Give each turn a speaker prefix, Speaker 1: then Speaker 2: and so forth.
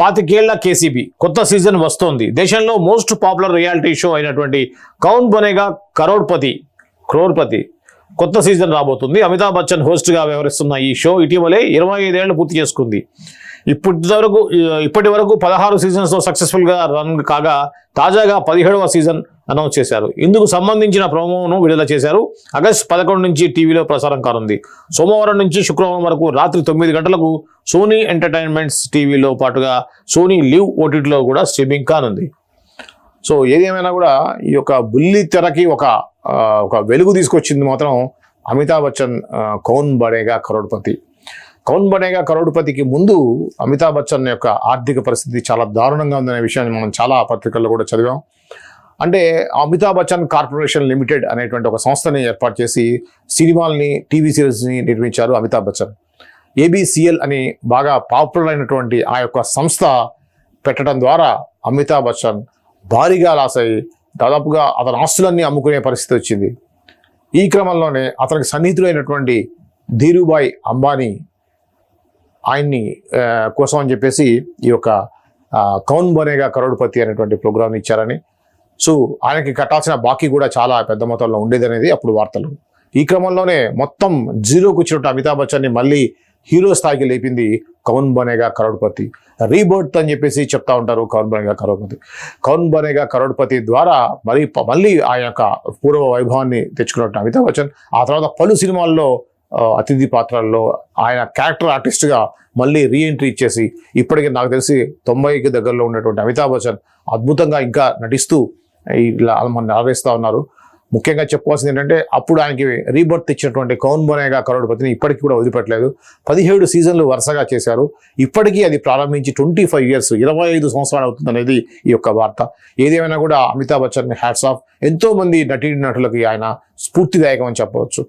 Speaker 1: పాతికేళ్ళ KCB కొత్త season వస్తోంది. దేశంలో మోస్ట్ పాపులర్ రియాలిటీ షో అయినటువంటి కౌన్ బనేగా కరోడ్పతి క్రోర్పతి కొత్త సీజన్ రాబోతుంది. అమితాబ్ బచ్చన్ హోస్ట్గా వ్యవహరిస్తున్న ఈ షో ఇటీవలే ఇరవై ఐదేళ్ళు పూర్తి చేసుకుంది. ఇప్పటి వరకు ఇప్పటి వరకు పదహారు సీజన్స్తో సక్సెస్ఫుల్గా రన్ కాగా తాజాగా పదిహేడవ సీజన్ అనౌన్స్ చేశారు. ఇందుకు సంబంధించిన ప్రోమోను విడుదల చేశారు. ఆగస్ట్ పదకొండు నుంచి టీవీలో ప్రసారం కానుంది. సోమవారం నుంచి శుక్రవారం వరకు రాత్రి తొమ్మిది గంటలకు సోనీ ఎంటర్టైన్మెంట్స్ టీవీలో పాటుగా సోనీ లివ్ ఓటీటీలో కూడా స్ట్రీమింగ్ కానుంది. సో ఏదేమైనా కూడా ఈ యొక్క బుల్లి తెరకి ఒక ఒక వెలుగు తీసుకొచ్చింది మాత్రం అమితాబ్ బచ్చన్ కౌన్ బడేగా కరోడ్పతి. కౌన్ బడేగా కరోడ్పతికి ముందు అమితాబ్ బచ్చన్ యొక్క ఆర్థిక పరిస్థితి చాలా దారుణంగా ఉందనే విషయాన్ని మనం చాలా పత్రికల్లో కూడా చదివాం. అంటే అమితాబ్ బచ్చన్ కార్పొరేషన్ లిమిటెడ్ అనేటువంటి ఒక సంస్థని ఏర్పాటు చేసి సినిమాల్ని టీవీ సిరీస్ని నిర్మించారు అమితాబ్ బచ్చన్. ఏబిసిఎల్ అని బాగా పాపులర్ అయినటువంటి ఆ యొక్క సంస్థ పెట్టడం ద్వారా అమితాబ్ బచ్చన్ భారీగా లాస్ అయ్యి దాదాపుగా అతని ఆస్తులన్నీ అమ్ముకునే పరిస్థితి వచ్చింది. ఈ క్రమంలోనే అతనికి సన్నిహితుడైనటువంటి ధీరుభాయ్ అంబానీ ఆయన్ని కోసం అని చెప్పేసి ఈ యొక్క కౌన్ బనేగా కరోడ్పతి అనేటువంటి ప్రోగ్రామ్ని ఇచ్చారని సో ఆయనకి కట్టాల్సిన బాకీ కూడా చాలా పెద్ద మొత్తంలో ఉండేది అనేది అప్పుడు వార్తలు. ఈ క్రమంలోనే మొత్తం జీరోకి వచ్చినట్టు అమితాబ్ బచ్చన్ని మళ్ళీ హీరో స్థాయికి లేపింది కౌన్ బనేగా కరోడ్పతి. రీబర్త్ అని చెప్పేసి చెప్తా ఉంటారు కౌన్ బనేగా కరోడ్పతి. కౌన్ బనేగా కరోడ్పతి ద్వారా మరి మళ్ళీ ఆ యొక్క పూర్వ వైభవాన్ని తెచ్చుకున్నట్టు అమితాబ్ బచ్చన్ ఆ తర్వాత పలు సినిమాల్లో అతిథి పాత్రల్లో ఆయన క్యారెక్టర్ ఆర్టిస్ట్గా మళ్ళీ రీఎంట్రీ ఇచ్చేసి ఇప్పటికీ నాకు తెలిసి తొంభైకి దగ్గరలో ఉన్నటువంటి అమితాబ్ బచ్చన్ అద్భుతంగా ఇంకా నటిస్తూ ఇలా మన ఆవేస్తూ ఉన్నారు. ముఖ్యంగా చెప్పుకోవాల్సింది ఏంటంటే అప్పుడు ఆయనకి రీబర్త్ ఇచ్చినటువంటి కౌన్ బొనేగా కరోడ్పతిని ఇప్పటికీ కూడా వదిలిపెట్టలేదు. పదిహేడు సీజన్లు వరుసగా చేశారు. ఇప్పటికీ అది ప్రారంభించి ట్వంటీ ఫైవ్ ఇయర్స్ ఇరవై ఐదు సంవత్సరాలు అవుతుంది అనేది ఈ యొక్క వార్త. ఏదేమైనా కూడా అమితాబ్ బచ్చన్ హ్యాట్స్ ఆఫ్. ఎంతోమంది నటీ నటులకి ఆయన స్ఫూర్తిదాయకం అని చెప్పవచ్చు.